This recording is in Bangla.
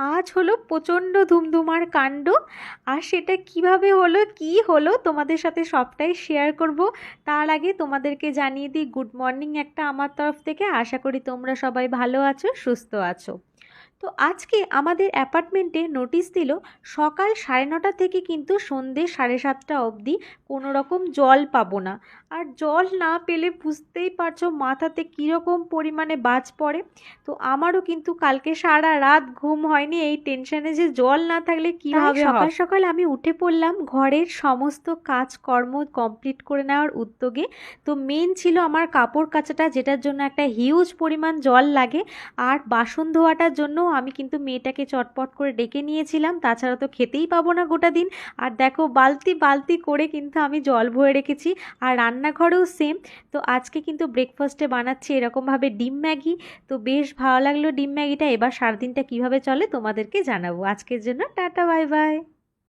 আজ হলো প্রচণ্ড ধুমধুমার কাণ্ড। আর সেটা কীভাবে হলো, কি হলো, তোমাদের সাথে সবটাই শেয়ার করব। তার আগে তোমাদেরকে জানিয়ে দিই গুড মর্নিং একটা আমার তরফ থেকে। আশা করি তোমরা সবাই ভালো আছো, সুস্থ আছো। তো আজকে আমাদের অ্যাপার্টমেন্টে নোটিশ দিল সকাল সাড়ে নটা থেকে কিন্তু সন্ধে সাড়ে সাতটা অবধি কোনো রকম জল পাবো না। আর জল না পেলে বুঝতেই পারছ মাথাতে কীরকম পরিমাণে বাজ পড়ে। তো আমারও কিন্তু কালকে সারা রাত ঘুম হয়নি এই টেনশনে যে জল না থাকলে কী হবে সকাল সকাল আমি উঠে পড়লাম ঘরের সমস্ত কাজকর্ম কমপ্লিট করে নেওয়ার উদ্যোগে। তো মেন ছিল আমার কাপড় কাচাটা যেটার জন্য একটা হিউজ পরিমাণ জল লাগে। আর বাসন ধোয়াটার জন্য আমি কিন্তু মেয়েটাকে চটপট করে ডেকে নিয়েছিলাম। তাছাড়া তো খেতেই পাবো না গোটা দিন। আর দেখো, বালতি বালতি করে কিন্তু আমি জল ভরে রেখেছি। আর রান্নাঘরেও সেম তো আজকে কিন্তু ব্রেকফাস্টে বানাচ্ছি এরকমভাবে ডিম ম্যাগি। তো বেশ ভালো লাগল ডিম ম্যাগিটা। এবার সারাদিনটা কীভাবে চলে তোমাদেরকে জানাব। আজকের জন্য টাটা, বাই বাই।